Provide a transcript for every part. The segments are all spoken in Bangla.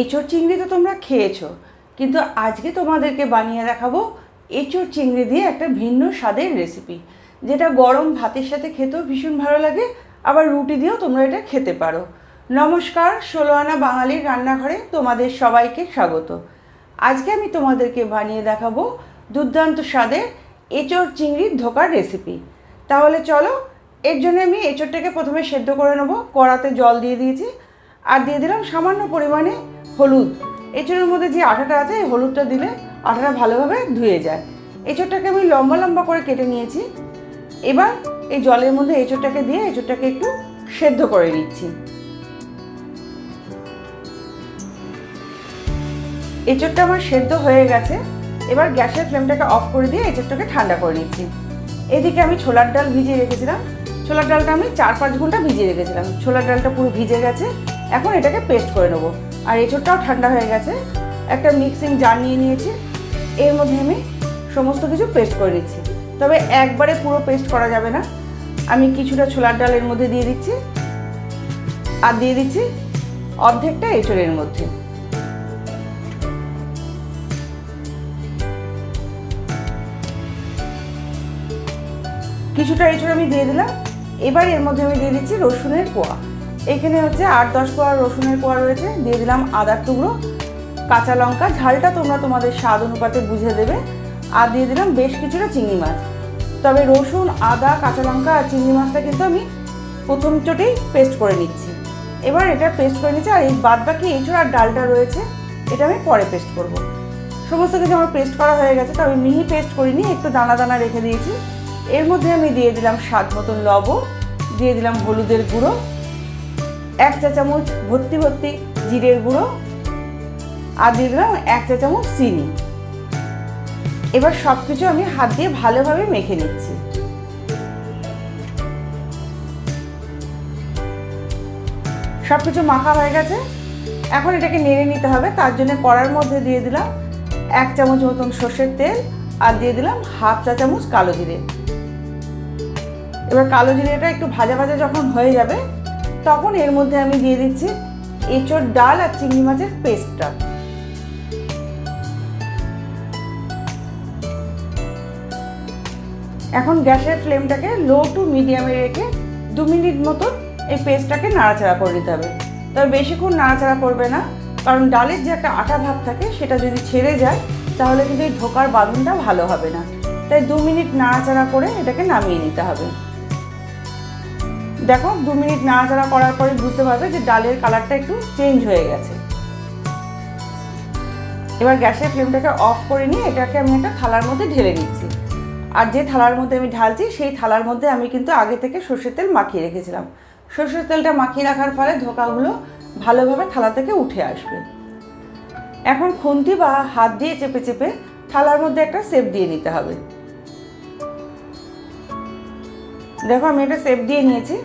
এঁচোড় চিংড়ি তো তোমরা খেয়েছো, কিন্তু আজকে তোমাদেরকে বানিয়ে দেখাবো এঁচোড় চিংড়ি দিয়ে একটা ভিন্ন স্বাদের রেসিপি যেটা গরম ভাতের সাথে খেতেও ভীষণ ভালো লাগে, আবার রুটি দিয়েও তোমরা এটা খেতে পারো। নমস্কার ষোলো আনা বাঙালির রান্নাঘরে তোমাদের সবাইকে স্বাগত। আজকে আমি তোমাদেরকে বানিয়ে দেখাবো দুর্দান্ত স্বাদের এঁচোড় চিংড়ির ধোকার রেসিপি তাহলে চলো, এর জন্য আমি এঁচোড়টাকে প্রথমে সেদ্ধ করে নেব, কড়াতে জল দিয়ে দিয়েছি, আর দিয়ে দিলাম সামান্য পরিমাণে হলুদ। এঁচোড়ের মধ্যে যে আঠাটা আছে, এই হলুদটা দিলে আঠাটা ভালোভাবে ধুয়ে যায়। এঁচোড়টাকে আমি লম্বা লম্বা করে কেটে নিয়েছি। এবার এই জলের মধ্যে এঁচোড়টাকে দিয়ে এঁচোড়টাকে একটু সেদ্ধ করে নিচ্ছি। এঁচোড়টা আমার সেদ্ধ হয়ে গেছে। এবার গ্যাসের ফ্লেমটাকে অফ করে দিয়ে এঁচোড়টাকে ঠান্ডা করে নিচ্ছি। এদিকে আমি ছোলার ডাল ভিজিয়ে রেখেছিলাম। ছোলার ডালটা আমি চার পাঁচ ঘণ্টা ভিজিয়ে রেখেছিলাম। ছোলার ডালটা পুরো ভিজে গেছে। এখন এটাকে পেস্ট করে নেব। আর এঁচোড়টাও ঠান্ডা হয়ে গেছে। একটা মিক্সিং জার নিয়ে নিয়েছি। এর মধ্যে আমি সমস্ত কিছু পেস্ট করে নিচ্ছি। তবে একবারে পুরো পেস্ট করা যাবে না। আমি কিছুটা ছোলার ডাল এর মধ্যে দিয়ে দিচ্ছি। আর দিয়ে দিচ্ছি অর্ধেকটা এঁচোড়ের মধ্যে। কিছুটা এঁচড় আমি দিয়ে দিলাম। এবার এর মধ্যে আমি দিয়ে দিচ্ছি রসুনের কোয়া। এখানে হচ্ছে আট, দশ কোয়া রসুনের কোয়া রয়েছে। দিয়ে দিলাম আদার টুকরো, কাঁচা লঙ্কা। ঝালটা তোমরা তোমাদের স্বাদ অনুপাতে বুঝে দেবে। আর দিয়ে দিলাম বেশ কিছুটা চিংড়ি মাছ। তবে রসুন, আদা, কাঁচা লঙ্কা আর চিংড়ি মাছটা কিন্তু আমি প্রথম চোটেই পেস্ট করে নিচ্ছি। এবার এটা পেস্ট করে নিচ্ছি, আর এই বাদ বাকি এঁচড় আর ডালটা রয়েছে, এটা আমি পরে পেস্ট করব। সমস্ত কিছু আমার পেস্ট করা হয়ে গেছে তবে মিহি পেস্ট করিনি, একটু দানা দানা রেখে দিয়েছি। এর মধ্যে আমি দিয়ে দিলাম স্বাদ মতন লবণ, দিয়ে দিলাম হলুদের গুঁড়ো। এক চা চামচ ভর্তি ভর্তি জিরের গুঁড়ো, আর দিয়ে দিলাম এক চা চামচ চিনি। এবার সব কিছু আমি হাত দিয়ে ভালোভাবে মেখে নিচ্ছি। সব কিছু মাখা হয়ে গেছে। এখন এটাকে নেড়ে নিতে হবে। তার জন্য কড়ার মধ্যে দিয়ে দিলাম এক চামচ মতন সর্ষের তেল, আর দিয়ে দিলাম হাফ চা চামচ কালো জিরে। এবার কালো জিরেটা একটু ভাজা ভাজা যখন হয়ে যাবে তখন এর মধ্যে আমি দিয়ে দিচ্ছি এঁচোড় ডাল আর চিংড়ি মাছের পেস্টটা। এখন গ্যাসের ফ্লেমটাকে লো টু মিডিয়ামে রেখে দু মিনিট মতো এই পেস্টটাকে নাড়াচাড়া করে নিতে হবে। তবে বেশিক্ষণ নাড়াচাড়া করবে না, কারণ ডালের যে একটা আটা ভাব থাকে সেটা যদি ছেড়ে যায়, তাহলে কিন্তু এই ঢোকার বাঁধনটা ভালো হবে না। তাই দু মিনিট নাড়াচাড়া করে এটাকে নামিয়ে নিতে হবে। দেখো, দু মিনিট নাড়াচাড়া করার পরে বুঝতে পারবে যে ডালের কালারটা একটু চেঞ্জ হয়ে গেছে। এবার গ্যাসের ফ্লেমটাকে অফ করে নিয়ে এটাকে আমি একটা থালার মধ্যে ঢেলে নিচ্ছি। আর যে থালার মধ্যে আমি ঢালছি, সেই থালার মধ্যে আমি কিন্তু আগে থেকে সর্ষের তেল মাখিয়ে রেখেছিলাম। সর্ষের তেলটা মাখিয়ে রাখার ফলে ধোকাগুলো ভালোভাবে থালা থেকে উঠে আসবে। এখন খুন্তি বা হাত দিয়ে চেপে চেপে থালার মধ্যে একটা সেপ দিয়ে নিতে হবে। দেখো, আমি এটা সেপ দিয়ে নিয়েছি।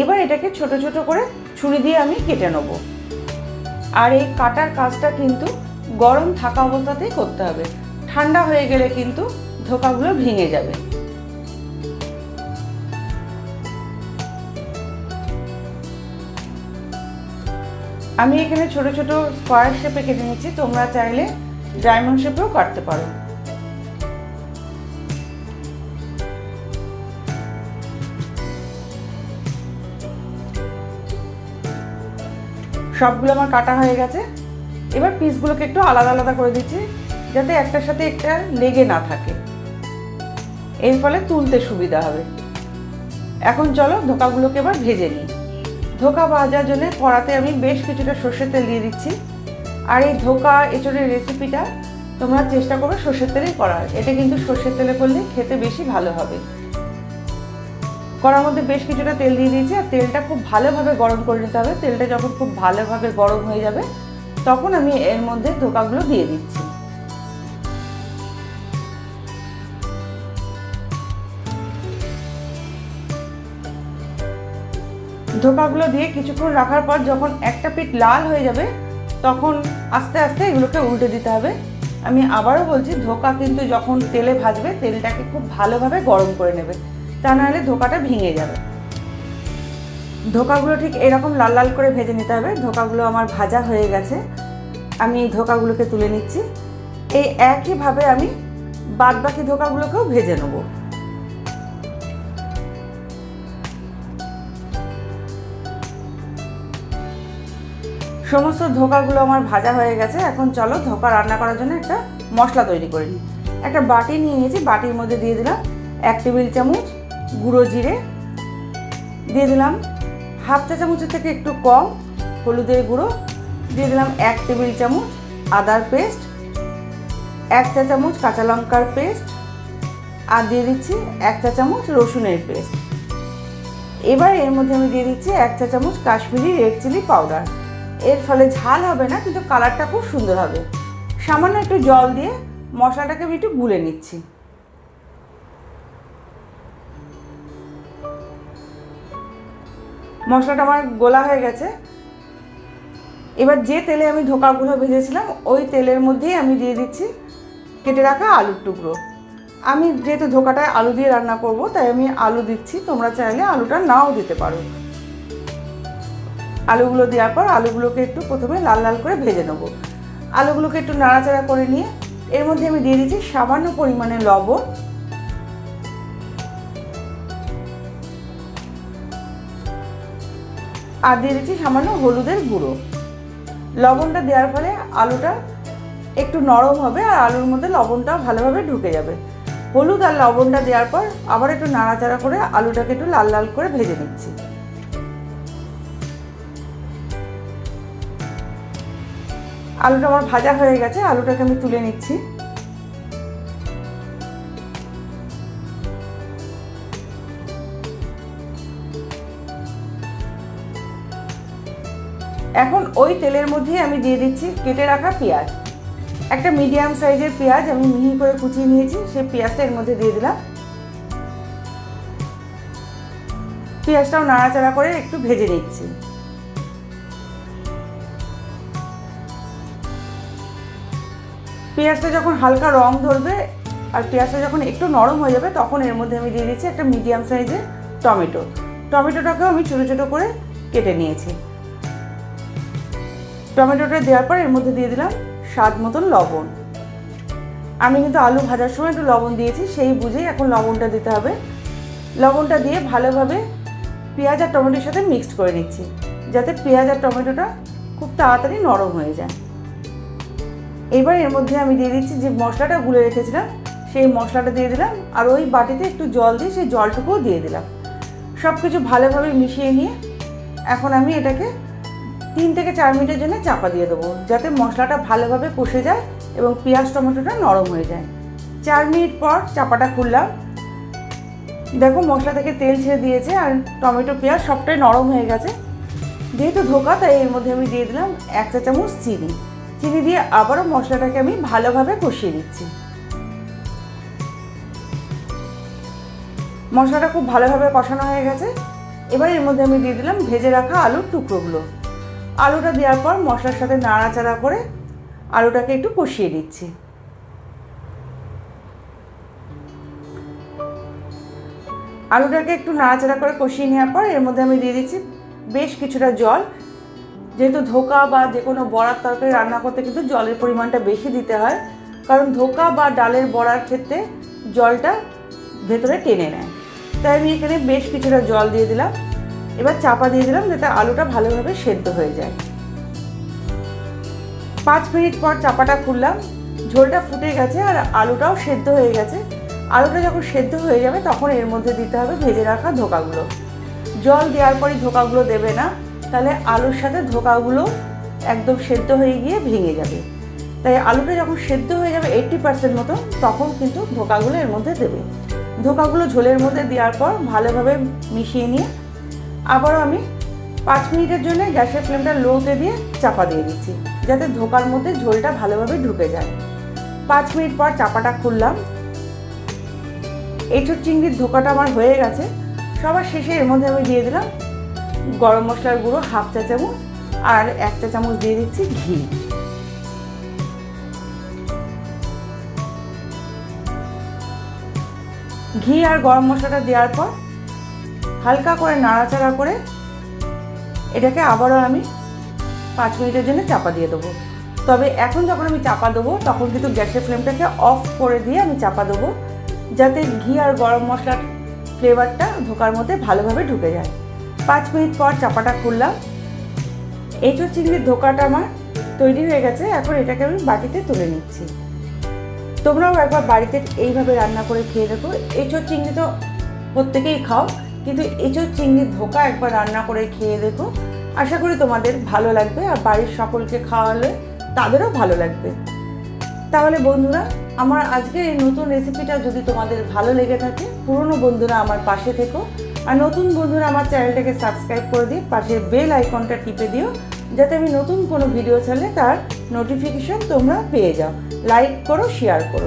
এবার এটাকে ছোট ছোট করে ছুরি দিয়ে আমি কেটে নেব। আর এই কাটার কাজটা কিন্তু গরম থাকা অবস্থাতেই করতে হবে। ঠান্ডা হয়ে গেলে কিন্তু ধোকাগুলো ভেঙে যাবে। আমি এখানে ছোট ছোট স্কোয়ার শেপে কেটে নিচ্ছি তোমরা চাইলে ডায়মন্ড শেপেও কাটতে পারো। সবগুলো আমার কাটা হয়ে গেছে। এবার পিসগুলোকে একটু আলাদা আলাদা করে দিচ্ছি, যাতে একটার সাথে একটা লেগে না থাকে। এর ফলে তুলতে সুবিধা হবে। এখন চলো ধোকাগুলোকে এবার ভেজে নিই। ধোকা ভাজার জন্য কড়াতে আমি বেশ কিছুটা সর্ষের তেল দিয়ে দিচ্ছি। আর এই ধোকা এঁচড়ের রেসিপিটা তোমরা চেষ্টা করবে সর্ষের তেলেই করার। এটা কিন্তু সর্ষের তেলে করলে খেতে বেশি ভালো হবে। কড়ার মধ্যে বেশ কিছুটা তেল দিয়ে দিয়েছি, আর তেলটা খুব ভালোভাবে গরম করে নিতে হবে। তেলটা যখন খুব ভালোভাবে গরম হয়ে যাবে, তখন আমি এর মধ্যে ধোকাগুলো দিয়ে দিচ্ছি। ধোকাগুলো দিয়ে কিছুক্ষণ রাখার পর যখন একটা পিঠ লাল হয়ে যাবে, তখন আস্তে আস্তে এগুলোকে উল্টে দিতে হবে। আমি আবারও বলছি, ধোকা কিন্তু যখন তেলে ভাজবে, তেলটাকে খুব ভালোভাবে গরম করে নেবে। তা নাহলে ধোকাটা ভেঙে যাবে। ধোকাগুলো ঠিক এরকম লাল লাল করে ভেজে নিতে হবে। ধোকাগুলো আমার ভাজা হয়ে গেছে। আমি এই ধোকাগুলোকে তুলে নিচ্ছি। এই একইভাবে আমি বাদ বাকি ধোকাগুলোকেও ভেজে নেব। সমস্ত ধোকাগুলো আমার ভাজা হয়ে গেছে। এখন চলো ধোকা রান্না করার জন্য একটা মশলা তৈরি করে। নিই একটা বাটি নিয়ে নিয়েছি। বাটির মধ্যে দিয়ে দিলাম এক টেবিল চামচ গুঁড়ো জিরে দিয়ে দিলাম। হাফ চা চামচের থেকে একটু কম হলুদের গুঁড়ো দিয়ে দিলাম এক টেবিল চামচ আদার পেস্ট, এক চা চামচ কাঁচা লঙ্কার পেস্ট আর দিয়ে দিচ্ছি এক চা চামচ রসুনের পেস্ট। এবার এর মধ্যে আমি দিয়ে দিচ্ছি এক চা চামচ কাশ্মীরি রেড চিলি পাউডার। এর ফলে ঝাল হবে না, কিন্তু কালারটা খুব সুন্দর হবে। সামান্য একটু জল দিয়ে মশলাটাকে আমি একটু গুলে নিচ্ছি। মশলাটা আমার গোলা হয়ে গেছে। এবার যে তেলে আমি ধোকাগুলো ভেজেছিলাম, ওই তেলের মধ্যেই আমি দিয়ে দিচ্ছি কেটে রাখা আলুর টুকরো। আমি যেহেতু ধোকাটায় আলু দিয়ে রান্না করব, তাই আমি আলু দিচ্ছি, তোমরা চাইলে আলুটা নাও দিতে পারো। আলুগুলো দেওয়ার পর আলুগুলোকে একটু প্রথমে লাল লাল করে ভেজে নেব। আলুগুলোকে একটু নাড়াচাড়া করে নিয়ে, এর মধ্যে আমি দিয়ে দিচ্ছি সামান্য পরিমাণে লবণ। আর দিয়ে দিচ্ছি সামান্য হলুদের গুঁড়ো। লবণটা দেওয়ার ফলে আলুটা একটু নরম হবে আর আলুর মধ্যে লবণটা ভালোভাবে ঢুকে যাবে। হলুদ আর লবণটা দেওয়ার পর আবার একটু নাড়াচাড়া করে আলুটাকে একটু লাল লাল করে ভেজে নিচ্ছি। আলুটা আমার ভাজা হয়ে গেছে, আলুটাকে আমি তুলে নিচ্ছি। ওই তেলের মধ্যেই আমি দিয়ে দিচ্ছি, কেটে রাখা পেঁয়াজ। একটা মিডিয়াম সাইজের পেঁয়াজ আমি মিহি করে কুচিয়ে নিয়েছি, সেই পেঁয়াজটা এর মধ্যে দিয়ে দিলাম। পেঁয়াজটাও নাড়াচাড়া করে একটু ভেজে নিচ্ছি। পেঁয়াজটা যখন হালকা রং ধরবে আর পেঁয়াজটা যখন একটু নরম হয়ে যাবে, তখন এর মধ্যে আমি দিয়ে দিচ্ছি একটা মিডিয়াম সাইজের টমেটো। টমেটোটাকেও আমি ছোটো ছোটো করে কেটে নিয়েছি। টমেটোটা দেওয়ার পর এর মধ্যে দিয়ে দিলাম স্বাদ মতন লবণ। আমি কিন্তু আলু ভাজার সময় একটু লবণ দিয়েছি, সেই বুঝেই এখন লবণটা দিতে হবে। লবণটা দিয়ে ভালোভাবে পেঁয়াজ আর টমেটোর সাথে মিক্সড করে নিচ্ছি, যাতে পেঁয়াজ আর টমেটোটা খুব তাড়াতাড়ি নরম হয়ে যায়। এবার এর মধ্যে আমি দিয়ে দিচ্ছি যে মশলাটা গুলে রেখেছিলাম, সেই মশলাটা দিয়ে দিলাম, আর ওই বাটিতে একটু জল দিয়ে সেই জলটুকুও দিয়ে দিলাম। সব কিছু ভালোভাবে মিশিয়ে নিয়ে এখন আমি এটাকে তিন থেকে চার মিনিটের জন্য চাপা দিয়ে দেবো, যাতে মশলাটা ভালোভাবে কষে যায় এবং পেঁয়াজ টমেটোটা নরম হয়ে যায়। চার মিনিট পর চাপাটা খুললাম। দেখো মশলা থেকে তেল ছেড়ে দিয়েছে আর টমেটো, পেঁয়াজ সবটাই নরম হয়ে গেছে। যেহেতু ধোকা, তাই এর মধ্যে আমি দিয়ে দিলাম এক চা চামচ চিনি। চিনি দিয়ে আবারও মশলাটাকে আমি ভালোভাবে কষিয়ে নিচ্ছি। মশলাটা খুব ভালোভাবে কষানো হয়ে গেছে। এবার এর মধ্যে আমি দিয়ে দিলাম ভেজে রাখা আলুর টুকরোগুলো। আলুটা দেওয়ার পর মশলার সাথে নাড়াচাড়া করে আলুটাকে একটু কষিয়ে দিচ্ছি আলুটাকে একটু নাড়াচাড়া করে কষিয়ে নেওয়ার পর এর মধ্যে আমি দিয়ে দিচ্ছি বেশ কিছুটা জল। যেহেতু ধোকা বা যে কোনো বড়ার তরকারি রান্না করতে কিন্তু জলের পরিমাণটা বেশি দিতে হয়, কারণ ধোকা বা ডালের বড়ার ক্ষেত্রে জলটা ভেতরে টেনে নেয়। তাই আমি এখানে বেশ কিছুটা জল দিয়ে দিলাম। এবার চাপা দিয়ে দিলাম যাতে আলুটা ভালোভাবে সেদ্ধ হয়ে যায়। পাঁচ মিনিট পর চাপাটা খুললাম, ঝোলটা ফুটে গেছে আর আলুটাও সেদ্ধ হয়ে গেছে। আলুটা যখন সেদ্ধ হয়ে যাবে তখন এর মধ্যে দিতে হবে ভেজে রাখা ধোকাগুলো। জল দেওয়ার পরই ধোকাগুলো দেবে না, তাহলে আলুর সাথে ধোকাগুলো একদম সেদ্ধ হয়ে গিয়ে ভেঙে যাবে। তাই আলুটা যখন সেদ্ধ হয়ে যাবে এইট্টি পার্সেন্ট মতো, তখন কিন্তু ধোকাগুলো এর মধ্যে দেবে। ধোকাগুলো ঝোলের মধ্যে দেওয়ার পর ভালোভাবে মিশিয়ে নিয়ে আবারও আমি পাঁচ মিনিটের জন্য গ্যাসের ফ্লেমটা লোতে দিয়ে চাপা দিয়ে দিচ্ছি, যাতে ধোকার মধ্যে ঝোলটা ভালোভাবে ঢুকে যায়। পাঁচ মিনিট পর চাপাটা খুললাম। এঁচুর চিংড়ির ধোকাটা আমার হয়ে গেছে। সবার শেষে এর মধ্যে আমি দিয়ে দিলাম গরম মশলার গুঁড়ো হাফ চা চামচ আর এক চা চামচ দিয়ে দিচ্ছি ঘি। ঘি আর গরম মশলাটা দেওয়ার পর হালকা করে নাড়াচাড়া করে এটাকে আবারও আমি পাঁচ মিনিটের জন্য চাপা দিয়ে দেবো। তবে এখন যখন আমি চাপা দেবো, তখন কিন্তু গ্যাসের ফ্লেমটাকে অফ করে দিয়ে আমি চাপা দেবো, যাতে ঘি আর গরম মশলার ফ্লেভারটা ঢোকার মধ্যে ভালোভাবে ঢুকে যায়। পাঁচ মিনিট পর চাপাটা খুললাম। এঁচোড় চিংড়ির ধোকাটা আমার তৈরি হয়ে গেছে, এখন এটাকে আমি বাটিতে তুলে নিচ্ছি। তোমরাও একবার বাড়িতে এইভাবে রান্না করে খেয়ে দেখো। এঁচোড় চিংড়ি তো প্রত্যেকেই খাও। কিন্তু এঁচোড় চিংড়ির ধোকা একবার রান্না করে খেয়ে দেখো। আশা করি তোমাদের ভালো লাগবে আর বাড়ির সকলকে খাওয়ালে তাদেরও ভালো লাগবে। তাহলে বন্ধুরা, আমার আজকের এই নতুন রেসিপিটা যদি তোমাদের ভালো লেগে থাকে, পুরনো বন্ধুরা আমার পাশে থেকো। আর নতুন বন্ধুরা আমার চ্যানেলটাকে সাবস্ক্রাইব করে দিয়ে পাশের বেল আইকনটা টিপে দিও, যাতে আমি নতুন কোনো ভিডিও ছাড়লে তার নোটিফিকেশন তোমরা পেয়ে যাও। লাইক করো শেয়ার করো।